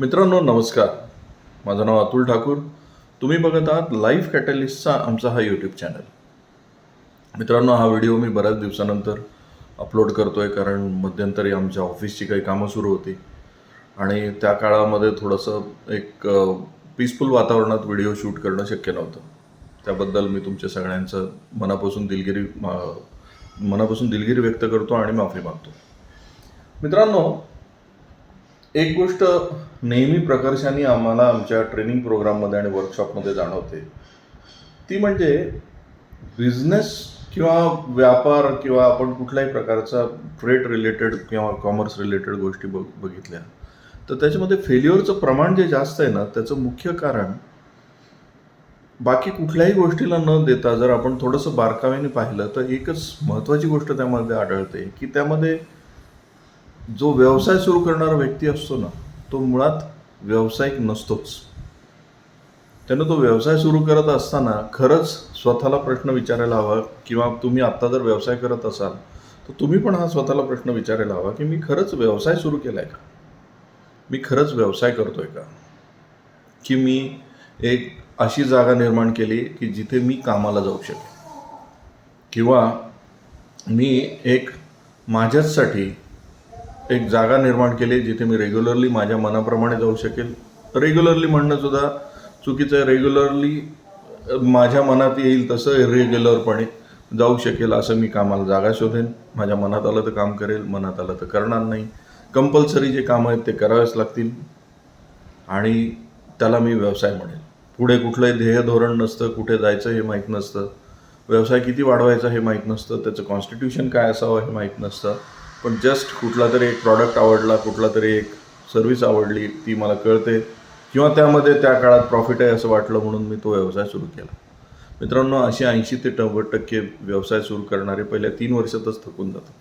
मित्रांनो नमस्कार. माझं नाव अतुल ठाकूर. तुम्ही बघत आहात लाईफ कॅटलिस्टचा आमचा हा यूट्यूब चॅनल मित्रांनो हा व्हिडिओ मी बऱ्याच दिवसानंतर अपलोड करतो आहे कारण मध्यंतरी आमच्या ऑफिसची काही कामं सुरू होती. आणि त्या काळामध्ये थोडंसं एक पीसफुल वातावरणात व्हिडिओ शूट करणं शक्य नव्हतं. त्याबद्दल मी तुमच्या सगळ्यांचं मनापासून दिलगिरी मनापासून दिलगिरी व्यक्त करतो आणि माफी मागतो. मित्रांनो एक गोष्ट नेहमी प्रकर्षाने आम्हाला आमच्या ट्रेनिंग प्रोग्राममध्ये आणि वर्कशॉपमध्ये जाणवते. ती म्हणजे बिझनेस किंवा व्यापार किंवा आपण कुठल्याही प्रकारचा ट्रेड रिलेटेड किंवा कॉमर्स रिलेटेड गोष्टी बघ बघितल्या. तर त्याच्यामध्ये फेल्युअरचं प्रमाण जे जास्त आहे ना त्याचं मुख्य कारण बाकी कुठल्याही गोष्टीला न देता जर आपण थोडंसं बारकाव्याने पाहिलं तर एकच महत्त्वाची गोष्ट त्यामध्ये आढळते की त्यामध्ये जो व्यवसाय सुरू करणारा व्यक्ती असतो ना तो मुळात व्यावसायिक नसतोच. त्यानं तो व्यवसाय सुरू करत असताना खरंच स्वतःला प्रश्न विचारायला हवा किंवा तुम्ही आत्ता जर व्यवसाय करत असाल तर तुम्ही पण हा स्वतःला प्रश्न विचारायला हवा की मी खरंच व्यवसाय सुरू केला आहे का? मी खरंच व्यवसाय करतो आहे का? की मी एक अशी जागा निर्माण केली की जिथे मी कामाला जाऊ शकेन? किंवा मी एक माझ्याचसाठी एक जागा निर्माण केली जिथे मी रेग्युलरली माझ्या मनाप्रमाणे जाऊ शकेल. रेग्युलरली म्हणणं सुद्धा चुकीचं आहे. रेग्युलरली माझ्या मनात येईल तसं रेग्युलरपणे जाऊ शकेल असं मी कामाला जागा शोधेन. माझ्या मनात आलं तर काम करेल मनात आलं तर करणार नाही. कंपल्सरी जे कामं आहेत ते करावेच लागतील. आणि त्याला मी व्यवसाय म्हणेन. पुढे कुठलंही ध्येय धोरण नसतं कुठे जायचं हे माहीत नसतं. व्यवसाय किती वाढवायचा हे माहीत नसतं. त्याचं कॉन्स्टिट्यूशन काय असावं हे माहीत नसतं. पण जस्ट कुठला तरी एक प्रॉडक्ट आवडला कुठला तरी एक सर्व्हिस आवडली ती मला कळते. किंवा त्यामध्ये त्या काळात प्रॉफिट आहे असं वाटलं म्हणून मी तो व्यवसाय सुरू केला. मित्रांनो असे ऐंशी ते नव्वद टक्के व्यवसाय सुरू करणारे पहिल्या तीन वर्षातच थकून जातात.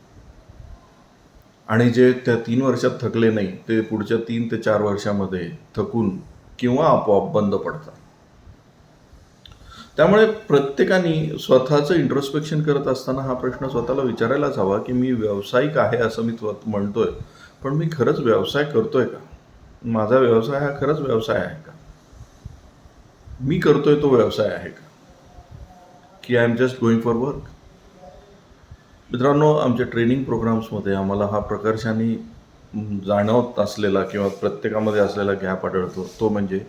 आणि जे त्या तीन वर्षात थकले नाही ते पुढच्या तीन ते चार वर्षामध्ये थकून किंवा आपोआप बंद पडतात. त्यामुळे प्रत्येकाने स्वतःचं इंट्रोस्पेक्शन करत असताना हा प्रश्न स्वतःला विचारायलाच हवा की मी व्यावसायिक आहे असं मी म्हणतोय पण मी खरंच व्यवसाय करतोय का? माझा व्यवसाय हा खरंच व्यवसाय आहे का? मी करतोय तो व्यवसाय आहे का? की I am just going for work मित्रांनो आमच्या ट्रेनिंग प्रोग्राम्समध्ये आम्हाला हा प्रकर्षाने जाणवत असलेला किंवा प्रत्येकामध्ये असलेला गॅप आढळतो. तो म्हणजे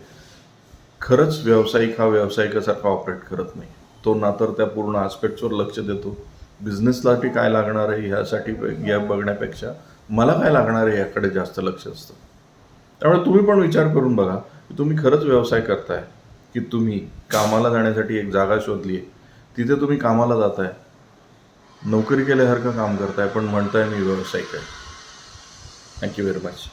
खरंच व्यावसायिक हा व्यावसायिकासारखा ऑपरेट करत नाही? तो ना तर त्या पूर्ण आस्पेक्ट्सवर लक्ष देतो. बिझनेससाठी काय लागणार आहे ह्यासाठी गॅप बघण्यापेक्षा मला काय लागणार आहे याकडे जास्त लक्ष असतं. त्यामुळे तुम्ही पण विचार करून बघा की तुम्ही खरंच व्यवसाय करताय की तुम्ही कामाला जाण्यासाठी एक जागा शोधली आहे तिथे तुम्ही कामाला जाताय. नोकरी केल्यासारखं काम करताय पण म्हणताय मी व्यावसायिक आहे. Thank you very much